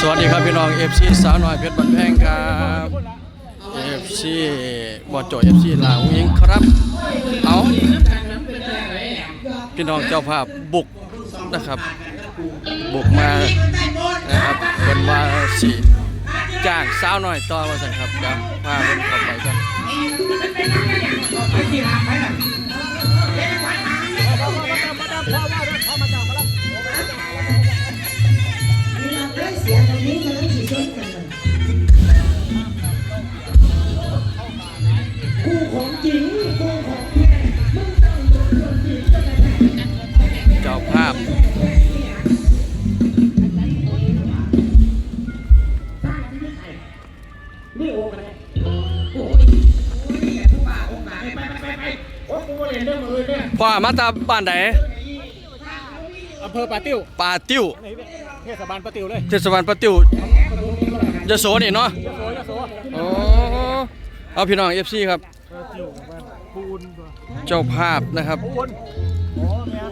สวัสดีครับพี่น้อง FC สาวน้อยเพชรบันแพงครับ FC บอจอย FC ลาวยิงครับ เอาพี่น้องเจ้าภาพบุกนะครับ บุกมานะครับเป็นว่าสีจ้างสาวน้อยต่อว่าสั่นครับเดี๋ยวพาเพิ่นเข้าไปกัน พ่อมาตาบ้านไหนอำเภอป่าติ้วป่าติ้วเทศบาลป่าติ้วเลยเทศบาลป่าติ้วยโสนี่เนาะยโสยโสโอ้เอาพี่น้อง FC ครับติ้วบ้านปูนเจ้าภาพนะครับปูนโอ้แม่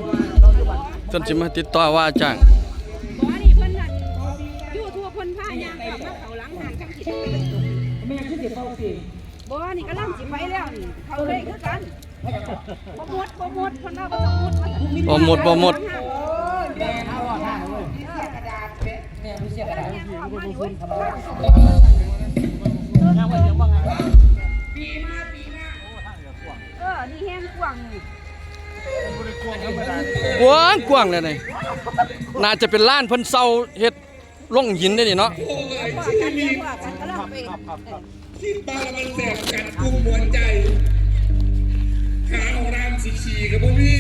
เราอยู่บ้านจนสิมาติดต่อว่าจ้าง เขาเลยคือกันบ่หมดบ่หมดเพิ่นว่าบ่ต้องหมดว่าซั่นบ่หมดบ่หมดแม่เอาอะท่าเลยแม่ผู้เสียกระดาษแม่นว่ามานี่เว้ยย่างไปเสียงว่าไงเออนี่แห้งกว้างนี่กว้างกว้างเลยนี่น่าจะเป็นล้านเพิ่นเซาเฮ็ดลงหินได้นี่เนาะว่ากันเรียกว่ากันกำลังไปที่ปาละมันแสบกัดกุ้งมวนใจ ขาของรามสีชีกับพวกพี่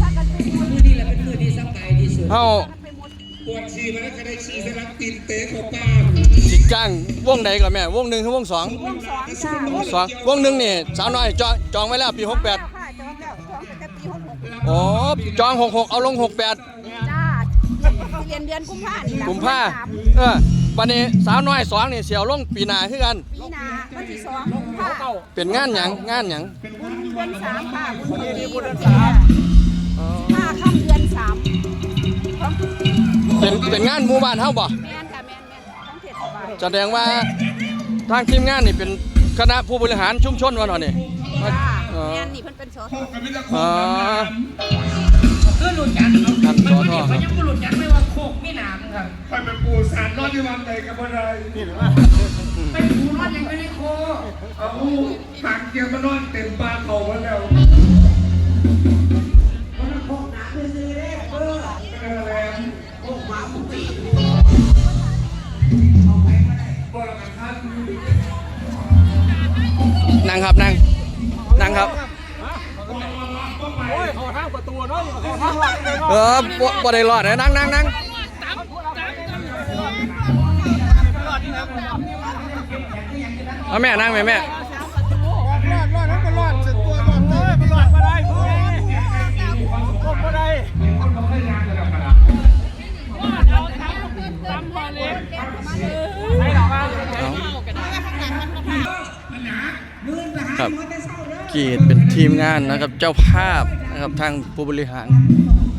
พากันไปหมดนี่แหละเป็นมือที่สบายที่สุดเฮาไปหมดปวดชีมาแล้วก็ได้ชีสลับตีนเตะของป้าสิจ้างวงใดก่อนแม่ วงหนึ่งคือวงสองวงสองจ้าวงสองวงหนึ่งนี่สาวน้อยจองจองไว้แล้วปี68ค่ะจองแล้วจองตั้งแต่ปี66อ๋อจอง66เอาลง68จ้าเรียนเดือนกุมภาพันธ์นี่ล่ะกุมภาเออวันนี้สาวน้อยสองนี่เสียวลงปีหน้าคือกันปีหน้าวันที่2กุมภาพันธ์เป็นงานหยังงานหยังบุญ เดือนสามค่ะบุญเดือนนี้บุญเดือนอ๋อห้าค่ำเดือนสามของเป็นเป็นงานหมู่บ้านเฮาบ่แมนค่ะแมนแมนของเทศบาลแสดงว่าทางทีมงานนี่เป็นคณะผู้บริหารชุมชนว่าหน่อยนี่มาจ้าอ๋อแมนนี่เพิ่นเป็นสอสออ๋อคือหลุดกันท่านสอทอครับยังหลุดกันไม่ว่าโคกไม่หนามครับคอยเป็นปูสารรอดที่วางใจกับอะไร ไปถูรอดยังไม่ได้โคเอาหางเกียร์มานอนเต็มปลาเขามาแล้วมันโคกหนาคือซื้อได้เออเป็นอะไรโคกหมาปุติปวดกันท่านนั่งครับนั่งนั่งครับโอ้ยขาทางประตูเนาะขาทางหลังเลยเนาะเออบ่บ่ได้รอดนะนั่งนั่งนั่ง เอาแม่นั่งแม่แม่รอดรอดนั้นก็รอดสุดตัวรอดเลยมันรอดมาได้โอ้ยตกมาได้ใช่หรอวะเอาครับกีดเป็นทีมงานนะครับเจ้าภาพนะครับทางผู้บริหาร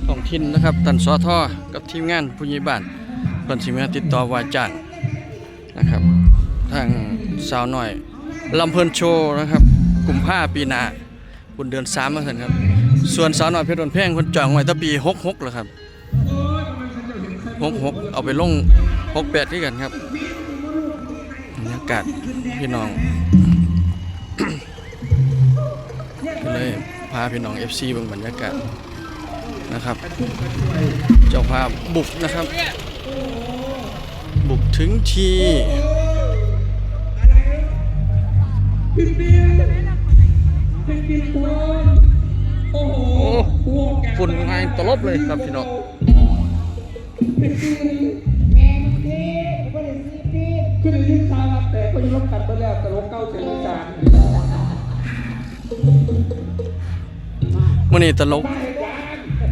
ท้องถิ่นนะครับท่านสอทอกับทีมงานผู้ใหญ่บ้านเพิ่นสิมาติดต่อว่าจ้างนะครับ ทาง สาวหน้อยลำเพลินโชว์นะครับกลุ่มภาปีหนาบุญเดือน3มมาซั่นครับ ส่วนสาวหน้อยเพชรวันแพงเพิ่นจองไว้ตั้งปี66แล้วครับ66เอาไปลง68ที่กันครับบรรยากาศพี่น้องก็เลยพาพี่น้อง FC เบิ่งบรรยากาศนะครับ เจ้าภาพบุกนะครับ บุกถึงที่ โอ้ฝุ่นไงตลบเลยครับพี่น้องขึ้นในยิ้มตาลับแต่ก็ยังลบกันไปแล้วแต่ลบเก้าเสียงสารมื่อนี้ตลก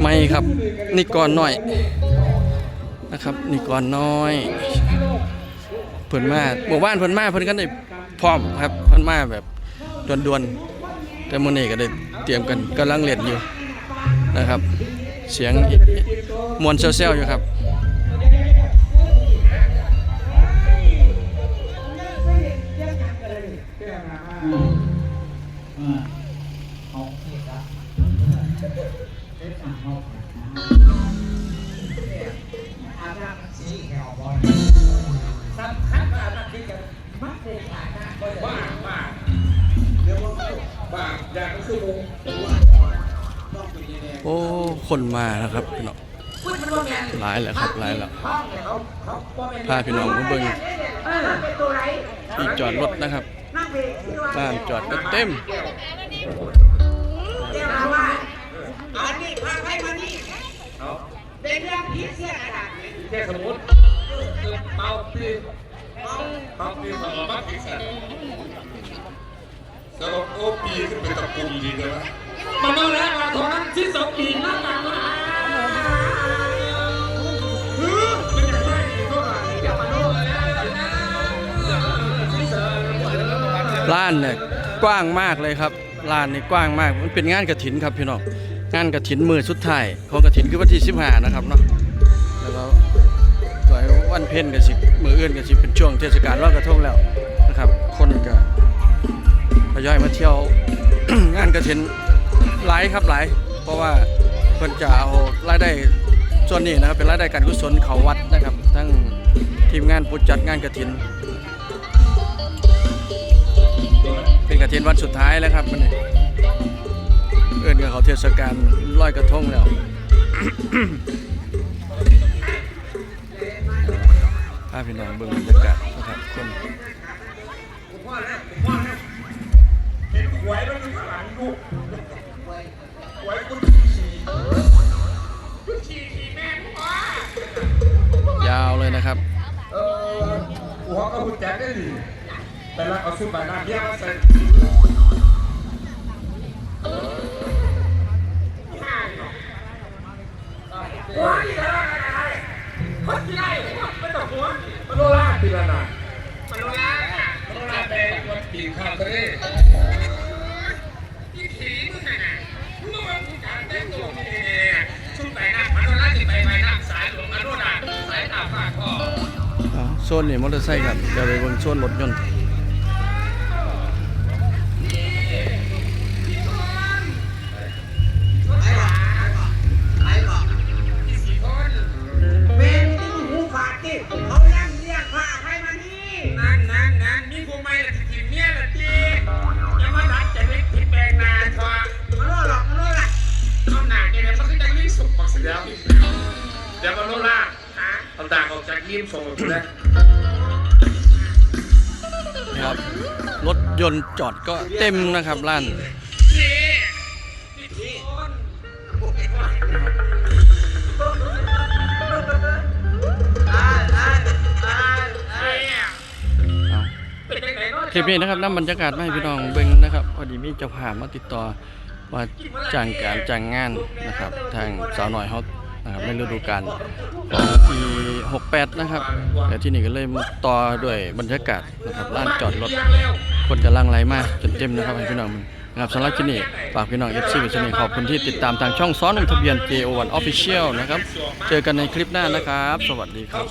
ไม่ครับนี่ก่อนหน่อยนะครับนี่ก่อนน้อยเพิ่นมาหมู่บ้านเพิ่นมาเพิ่นก็ได้ พร้อมครับพันมาแบบด่วนๆ แต่มื้อนี้ก็ได้เตรียมกันกำลังเรียนอยู่นะครับ เสียงมวนเซลๆอยู่ครับอืม คนมานะครับพี่น้องหลายแหละครับหลายแล้วพาพี่น้องมาเบิ่งที่จอดรถนะครับลานจอดก็เต็มอันนี้พาไปมานี่เป็นเรื่องผีเสียกระดาษแค่สมมติเมาปีเมาปีสองบ้ปีสัตว์สรับโอปีขึ้นเป็นตะกุมดีเลยวะ มันต้องแล้วมาทอนชิ้นสองปีหน้าตามาลานเนี่ยกว้างมากเลยครับร้านนี่กว้างมาก มันเป็นงานกระถินครับพี่น้อง งานกระถินมือสุดท้ายของกระถินคือวันที่15นะครับเนาะ แล้วก็ต่อยวันเพ็ญก็สิบมืออื่นก็สิบเป็นช่วงเทศกาลลอยกระทงแล้วนะครับ คนก็ทยอยมาเที่ยวงานกระถิน หลายครับหลาย เพราะว่าเพิ่นจะเอารายได้ส่วนนี้นะครับเป็นรายได้การกุศลเขาวัดนะครับ ทั้งทีมงานผู้จัดงานกระถิน เป็นกระเทียนวันสุดท้ายแล้วครับมันนี่เอื่นกับเขาเทศกาลลอยกระทงแล้วพาพพี่น้องเบิ่งบรรยากาศนะครับคนหวยมันอยู่ข้างหลังกู หวยกูขี่กูขี่ขี่แม่กูมายาวเลยนะครับ เออหัวกระหุ่นแจ็คได้ดิแต่ละเอาสุดบานาเบี้ยมาใส่ อ๋อโซนนี่มอเตอร์ไซค์ครับเดี๋ยวไปเบิ่งโซนรถยนต์เดที่เขาย่างเรียกพาไปมานี่นั่นนั่นนั่นมีผู้ไม่ละที่เมียละที่ยังมาดัดจะได้ผิดแปลงนานทว่ามาโนรา เอาหนักเนี่ยมันคือจะรีบส่งบอกเสียแล้วเดี๋ยวมาโนล่าเอาต่างออกจากยิ้มส่งกูได้นะครับรถยนต์จอดก็เต็มนะครับร้านนี่นี่ที่คนอ่าอ่าอ่าอ่าเนี่ยเอาเป็นยังไงเนาะคลิปนี้นะครับนำบรรยากาศมาให้พี่น้องเบิ่งนะครับพอดีมีเจ้าภาพมาติดต่อว่าจ้างการจ้างงานนะครับ ทางสาวหน่อยเฮานะครับ ในฤดูกาลปี68 นะครับแต่ที่นี่ก็เลยต่อด้วยบรรยากาศนะครับลานจอดรถคนกำลังไหลมากจนเต็มนะครับพี่น้องนะครับสำหรับที่นี่ฝากพี่น้อง FC กับชนีขอบคุณที่ติดตามทางช่องซ้อนลงทะเบียน JO1 Official นะครับ เจอกันในคลิปหน้านะครับ สวัสดีครับ